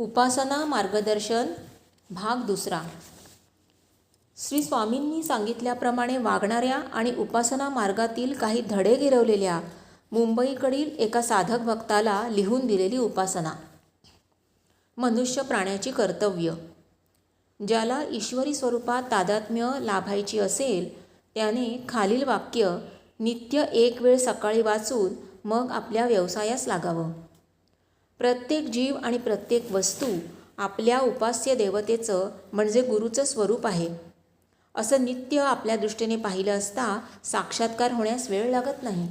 उपासना मार्गदर्शन भाग दुसरा. श्री स्वामींनी सांगितल्याप्रमाणे वागणाऱ्या आणि उपासना मार्गातील काही धडे गिरवलेल्या मुंबईकडील एका साधक भक्ताला लिहून दिलेली उपासना. मनुष्य प्राण्याची कर्तव्य. ज्याला ईश्वरी स्वरूपात तादात्म्य लाभायची असेल त्याने खालील वाक्य नित्य एक वेळ सकाळी वाचून मग आपल्या व्यवसायास लागावं. प्रत्येक जीव आणि प्रत्येक वस्तू आपल्या उपास्य देवतेचं म्हणजे गुरुचं स्वरूप आहे. असं नित्य आपल्या दृष्टीने पाहिलं असता साक्षात्कार होण्यास वेळ लागत नाही.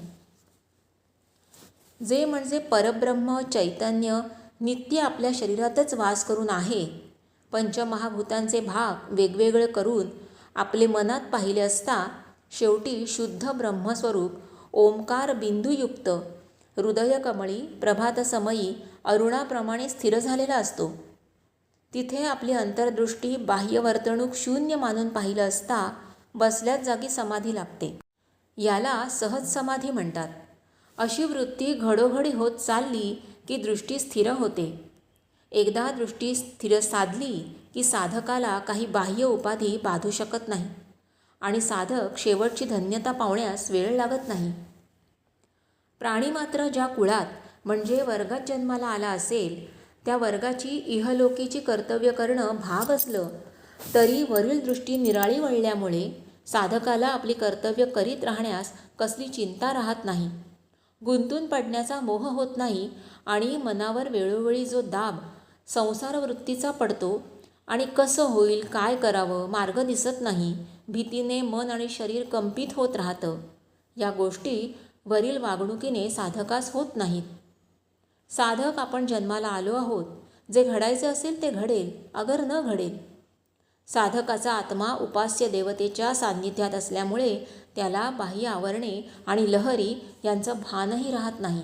जे म्हणजे परब्रह्म चैतन्य नित्य आपल्या शरीरातच वास करून आहे पंचमहाभूतांचे भाग वेगवेगळे करून आपले मनात पाहिले असता शेवटी शुद्ध ब्रह्मस्वरूप ओंकार बिंदुयुक्त हृदयकमळी प्रभातसमयी अरुणाप्रमाणे स्थिर झालेला असतो. तिथे आपली अंतर्दृष्टी बाह्य वर्तणूक शून्य मानून पाहिलं असता बसल्याच जागी समाधी लागते याला सहज समाधी म्हणतात. अशी वृत्ती घडोघडी होत चालली की दृष्टी स्थिर होते. एकदा दृष्टी स्थिर साधली की साधकाला काही बाह्य उपाधी बाधू शकत नाही आणि साधक शेवटची धन्यता पावण्यास वेळ लागत नाही. प्राणी मात्र ज्या कुळात म्हणजे वर्गात जन्माला आला असेल त्या वर्गाची इहलोकीची कर्तव्य करणं भाग असलं तरी वरील दृष्टी निराळी वळल्यामुळे साधकाला आपली कर्तव्य करीत राहण्यास कसली चिंता राहत नाही. गुंतून पडण्याचा मोह होत नाही आणि मनावर वेळोवेळी जो दाब संसारवृत्तीचा पडतो आणि कसं होईल काय करावं मार्ग दिसत नाही भीतीने मन आणि शरीर कंपित होत राहतं. या गोष्टी वरील वागणुकीने साधकास होत नाहीत. साधक आपण जन्माला आलो आहोत. जे घडायचे असेल ते घडेल अगर न घडेल. साधकाचा आत्मा उपास्य देवतेच्या सान्निध्यात असल्यामुळे त्याला बाह्य आवरणे आणि लहरी यांचं भानही राहत नाही.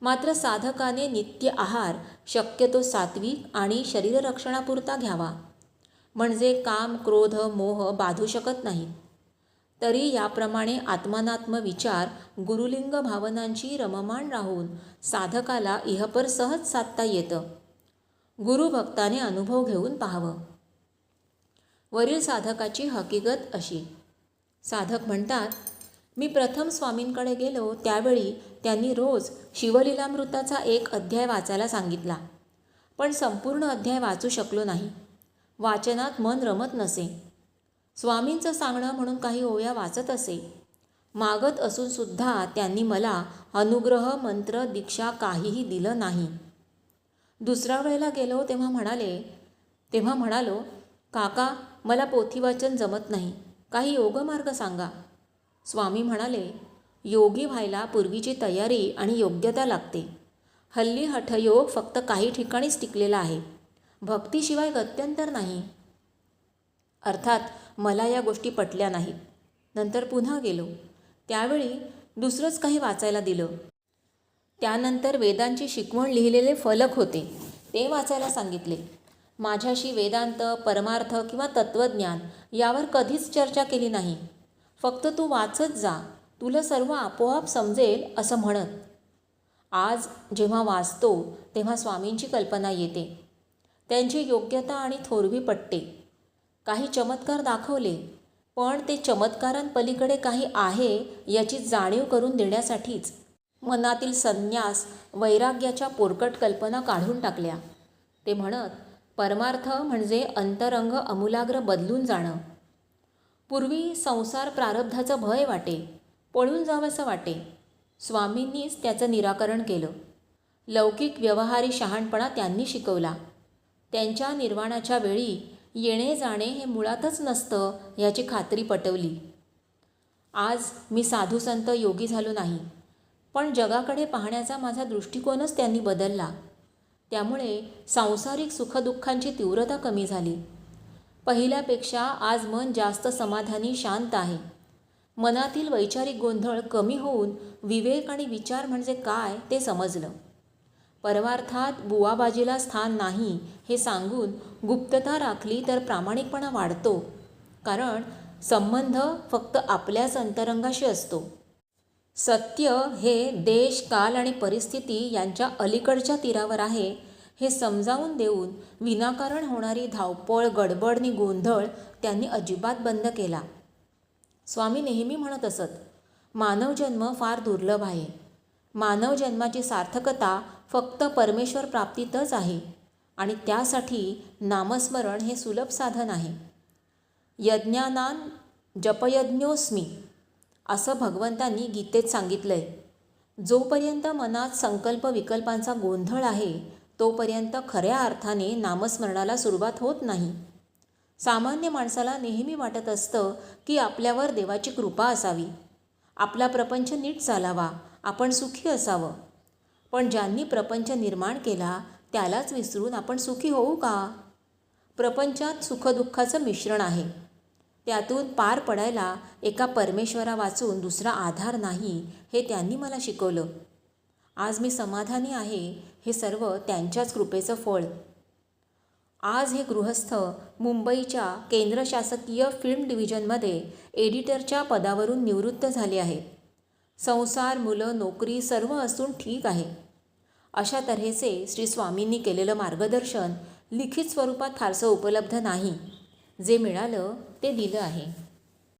मात्र साधकाने नित्य आहार शक्यतो सात्विक आणि शरीररक्षणापुरता घ्यावा. म्हणजे काम क्रोध मोह बाधू शकत नाहीत. तरी याप्रमाणे आत्मानात्म विचार गुरुलिंग भावनांची रममाण राहून साधकाला इहपर सहज साधता येतं. गुरुभक्ताने अनुभव घेऊन पाहावं. वरील साधकाची हकीकत अशी. साधक म्हणतात मी प्रथम स्वामींकडे गेलो त्यावेळी त्यांनी रोज शिवलीलामृताचा एक अध्याय वाचायला सांगितला. पण संपूर्ण अध्याय वाचू शकलो नाही. वाचनात मन रमत नसे. स्वामींचं सांगणं म्हणून काही ओव्या वाचत असे. मागत असूनसुद्धा त्यांनी मला अनुग्रह मंत्र दीक्षा काहीही दिलं नाही. दुसऱ्या वेळेला गेलो तेव्हा म्हणाले तेव्हा म्हणालो काका मला पोथीवाचन जमत नाही. काही योगमार्ग सांगा. स्वामी म्हणाले योगी व्हायला पूर्वीची तयारी आणि योग्यता लागते. हल्ली हठयोग फक्त काही ठिकाणीच टिकलेला आहे. भक्तीशिवाय गत्यंतर नाही. अर्थात मला या गोष्टी पटल्या नाहीत नंतर पुन्हा गेलो. त्यावेळी दुसरंच काही वाचायला दिलं. त्यानंतर वेदांची शिकवण लिहिलेले फलक होते. ते वाचायला सांगितले. माझ्याशी वेदांत परमार्थ किंवा तत्त्वज्ञान यावर कधीच चर्चा केली नाही. फक्त तू वाचत जा. तुला सर्व आपोआप समजेल असं म्हणत. आज जेव्हा वाचतो तेव्हा स्वामींची कल्पना येते. त्यांची योग्यता आणि थोरवी पटते. काही चमत्कार दाखवले पण ते चमत्कारांपलीकडे काही आहे याची जाणीव करून देण्यासाठीच. मनातील संन्यास वैराग्याच्या पोरकट कल्पना काढून टाकल्या. ते म्हणत परमार्थ म्हणजे अंतरंग अमूलाग्र बदलून जाणं. पूर्वी संसार प्रारब्धाचं भय वाटे पळून जावंसं वाटे. स्वामींनीच त्याचं निराकरण केलं. लौकिक व्यवहारी शहाणपणा त्यांनी शिकवला. त्यांच्या निर्वाणाच्या वेळी येणे जाणे हे मुळातच नसतं याची खात्री पटवली. आज मी साधू संत योगी झालो नाही पण जगाकडे पाहण्याचा माझा दृष्टिकोनच त्यांनी बदलला. त्यामुळे सांसारिक सुखदुःखांची तीव्रता कमी झाली. पहिल्यापेक्षा आज मन जास्त समाधानी शांत आहे. मनातील वैचारिक गोंधळ कमी होऊन विवेक आणि विचार म्हणजे काय ते समजलं. परमार्थात बुवाबाजीला स्थान नाही हे सांगून गुप्तता राखली तर प्रामाणिकपणा वाढतो. कारण संबंध फक्त आपल्याच अंतरंगाशी असतो. सत्य हे देश काल आणि परिस्थिती यांच्या अलीकडच्या तीरावर आहे हे समजावून देऊन विनाकारण होणारी धावपळ गडबड आणि गोंधळ त्यांनी अजिबात बंद केला. स्वामी नेहमी म्हणत असत मानव जन्म फार दुर्लभ आहे. मानव जन्माची सार्थकता फक्त परमेश्वर प्राप्तीतच आहे आणि त्यासाठी नामस्मरण हे सुलभ साधन आहे. यज्ञानान जपयज्ञोस्मी असं भगवंतांनी गीतेत सांगितलं आहे जोपर्यंत मनात संकल्प विकल्पांचा गोंधळ आहे तोपर्यंत खऱ्या अर्थाने नामस्मरणाला सुरुवात होत नाही. सामान्य माणसाला नेहमी वाटत असतं की आपल्यावर देवाची कृपा असावी. आपला प्रपंच नीट चालावा आपण सुखी असावं. पण ज्यांनी प्रपंच निर्माण केला त्यालाच विसरून आपण सुखी होऊ का? प्रपंचात सुखदुःखाचं मिश्रण आहे. त्यातून पार पडायला एका परमेश्वरा वाचून दुसरा आधार नाही हे त्यांनी मला शिकवलं. आज मी समाधानी आहे हे सर्व त्यांच्याच कृपेचं फळ. आज हे गृहस्थ मुंबईच्या केंद्र शासकीय फिल्म डिव्हिजनमध्ये एडिटरच्या पदावरून निवृत्त झाले आहेत. संसार मुलं नोकरी सर्व असून ठीक आहे. अशा तऱ्हेचे श्री स्वामींनी केलेलं मार्गदर्शन लिखित स्वरूपात फारसं उपलब्ध नाही. जे मिळालं ते दिलं आहे.